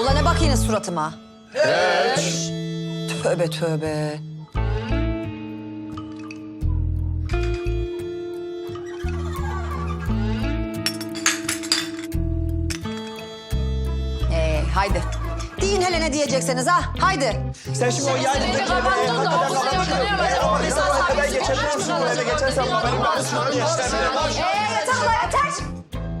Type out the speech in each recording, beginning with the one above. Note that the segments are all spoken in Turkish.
Ulan ne bak yine suratıma. Hiç. Tövbe tövbe. Ee, haydi. Deyin hele ne diyeceksiniz ha? Haydi. Sen şimdi o yaylımdaki eve kadar geçebilir misin? Bu eve geçersen haberin var mı? Ee, yeter ulan yeter.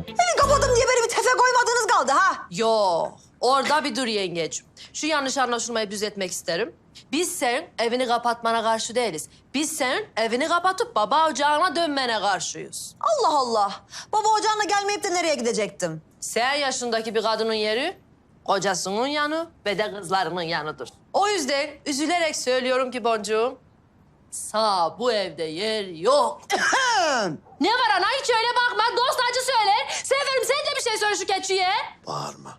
Evi kapadım diye beni bir tefe koymadınız kaldı ha. Yo, orada bir dur yengecim. Şu yanlış anlaşılmayı düzeltmek isterim. Biz sen evini kapatmana karşı değiliz. Biz sen evini kapatıp baba ocağına dönmene karşıyız. Allah Allah. Baba ocağına gelmeyip de nereye gidecektim? Sen yaşındaki bir kadının yeri kocasının yanı ve de kızlarının yanıdır. O yüzden üzülerek söylüyorum ki boncuğum, sağ bu evde yer yok. ne var ana hiç öyle bakma. Dost acı söyler. Severim sen de bir şey söyle şu keçiye. Bağırma.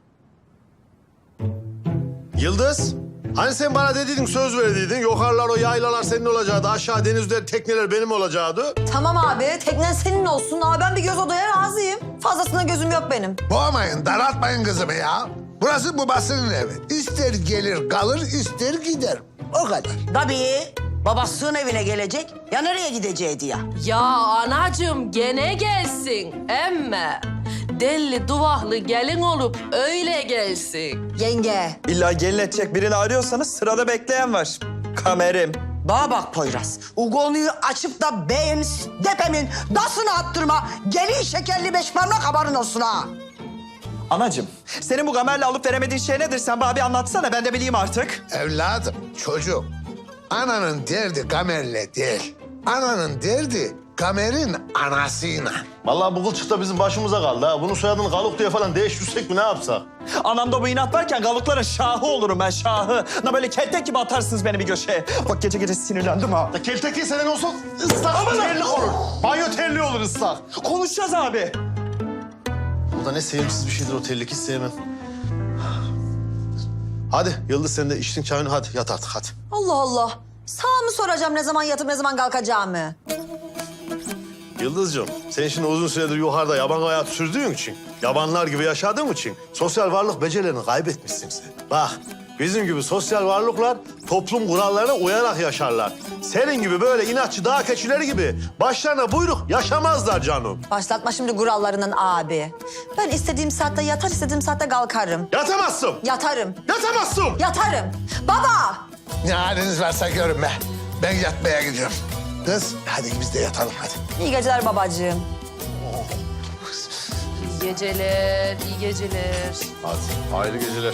Yıldız, hani sen bana dediydin, söz verdiydin. Yukarılar o yaylalar senin olacaktı, aşağı denizler, tekneler benim olacaktı. Tamam abi, teknen senin olsun. Ama ben bir göz odaya razıyım. Fazlasına gözüm yok benim. Boğmayın, daraltmayın kızımı ya. Burası babasının evi. İster gelir kalır, ister gider. O kadar. Tabii. Babasının evine gelecek. Ya nereye gideceğiydi ya? Ya anacığım gene gelsin. Emme deli duvaklı gelin olup öyle gelsin. Yenge. İlla gelin edecek birini arıyorsanız sırada bekleyen var. Kamerim. Bana bak Poyraz. O konuyu açıp da beyin depemin dasını attırma. Gelin şekerli beş parmak haberin olsun ha. Anacığım, senin bu kamerle alıp veremediğin şey nedir? Sen bana bir anlatsana, ben de bileyim artık. Evladım, çocuk. Ananın derdi kamerle değil. Ananın derdi kamerin anasıyla. Vallahi bu kılçık da bizim başımıza kaldı ha. Bunun soyadını Galuk diye falan değiştirsek mi ne yapsak? Anamda bu inat varken galıkların şahı olurum ben, şahı. Na böyle keltek gibi atarsınız beni bir köşeye. Bak gece gece sinirlendim ha. Ya kelteki senen olsun ıslak terlik olur. Banyo terliği olur ıslak. Konuşacağız abi. O da ne sevimsiz bir şeydir o terlik, hiç sevmem. Hadi Yıldız sen de içtin çayını hadi yat artık hadi. Allah Allah. Sağ mı soracağım ne zaman yatıp ne zaman kalkacağımı? Yıldız'cığım sen şimdi uzun süredir yukarıda yaban hayatı sürdüğün için, yabanlar gibi yaşadığın için sosyal varlık becerilerini kaybetmişsin sen. Bak bizim gibi sosyal varlıklar toplum kurallarına uyarak yaşarlar. Senin gibi böyle inatçı dağ keçileri gibi başlarına buyruk yaşamazlar canım. Başlatma şimdi kurallarının abi. Ben istediğim saatte yatar, istediğim saatte kalkarım. Yatamazsın. Yatarım. Yatamazsın. Yatarım. Baba! Ne haliniz varsa görün be. Ben yatmaya gidiyorum. Kız, hadi biz de yatalım hadi. İyi geceler babacığım. İyi geceler, iyi geceler. Hadi hayırlı geceler.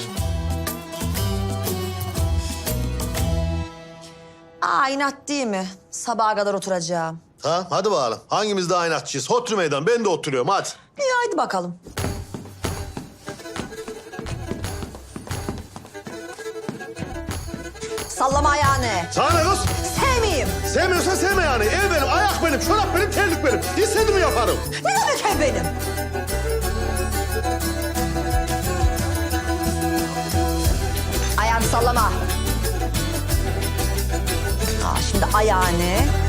Aa inat değil mi? Sabaha kadar oturacağım. Ha, hadi bakalım. Hangimiz daha inatçıyız? Otur meydan. Ben de oturuyorum. Hadi. İyi haydi bakalım. Sallama ayağını. Sana ne kız? Sevmeyeyim. Sevmiyorsan sevme yani. Ev benim, ayak benim, çorap benim, terlik benim. İstediğimi yaparım. Ne demek ev benim? Ayağını sallama. Ayağını.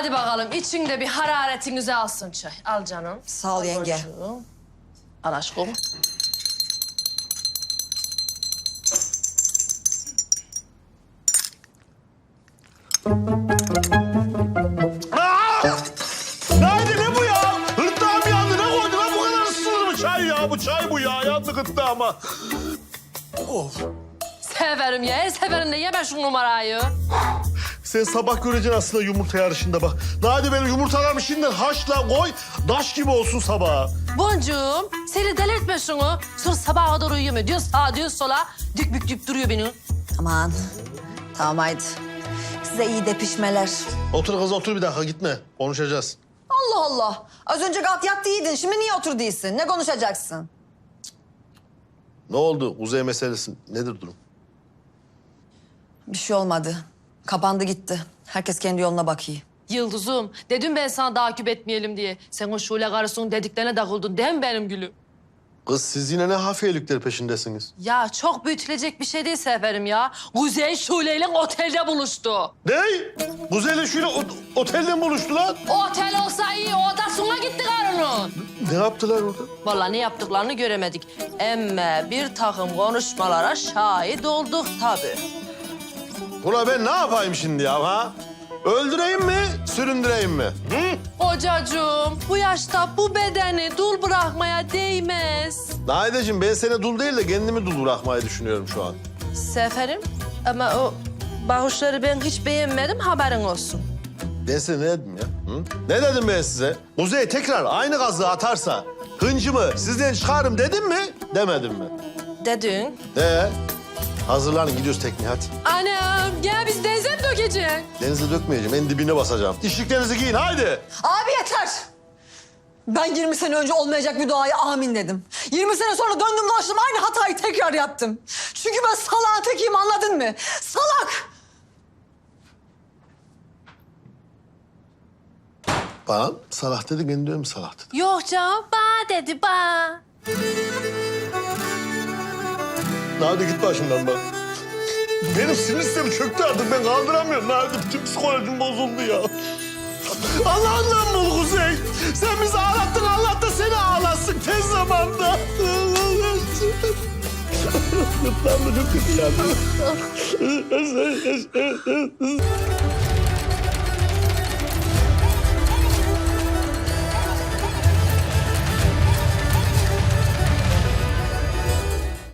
Hadi bakalım içinde bir hararetinizi alsın çay. Al canım. Sağ ol yenge. Boncuğum. Al aşkım. Gırtlağıma. Of. Severim ya. Her seferinde yeme şu numarayı. Sen sabah göreceksin aslında yumurta yarışında bak. Hadi benim yumurtalarımı şimdiden haşla koy. Daş gibi olsun sabah. Boncuğum seni delirtme şunu. Sonra sabaha kadar uyuyamıyor. Diyor sağa diyor sola. Dük bük dük duruyor beni. Aman. Tamam haydi. Size iyi depişmeler. Otur kız otur bir dakika gitme. Konuşacağız. Allah Allah. Az önce kalk yat değildin. Şimdi niye otur değilsin? Ne konuşacaksın? Ne oldu? Kuzey meselesi nedir durum? Bir şey olmadı. Kapandı gitti. Herkes kendi yoluna bakıyor. Yıldızım, dedim ben sana takip etmeyelim diye. Sen o Şule karısının dediklerine takıldın değil mi benim gülüm? Kız siz yine ne hafiyelikler peşindesiniz? Ya çok büyütülecek bir şey değil Seferim ya. Kuzey Şule ile otelde buluştu. Ne? Kuzey'le şöyle ot- otelden buluştular. Otel olsa iyi, odasına gitti karının. Ne yaptılar orada? Vallahi ne yaptıklarını göremedik. Emme bir takım konuşmalara şahit olduk tabii. Ula ben ne yapayım şimdi ya ha? Öldüreyim mi, süründüreyim mi? Hı? Hocacığım, bu yaşta bu bedeni dul bırakmaya değmez. Nahideciğim ben seni dul değil de kendimi dul bırakmayı düşünüyorum şu an. Seferim, ama o bakışları ben hiç beğenmedim, haberin olsun. Ben size ne dedim ya? Hı? Ne dedim ben size? Kuzey tekrar aynı gazı atarsa hıncımı sizden çıkarım dedim mi? Demedim mi? Dedin. De. Hazırlanın gidiyoruz tekneye hadi. Annem, gel biz mi dökeceksin? Denize dökmeyeceğim en dibine basacağım. Dişliklerinizi giyin haydi. Abi yeter. Ben 20 sene önce olmayacak bir duaya amin dedim. 20 sene sonra döndüm dolaştım aynı hatayı tekrar yaptım. Çünkü ben salağın tekiyim anladın mı? Salak! Bana Salah dedi beni diyor mu Salah dedi. Yok canım, ba dedi ba. Hadi git başımdan bak. Benim sinir çöktü artık ben kaldıramıyorum. Nerede bütün psikolojim bozuldu ya. Allah'ından bul Kuzey. Sen bizi ağlattın Allah da seni ağlatsın tez zamanda. Gırtlağımda çok kötü.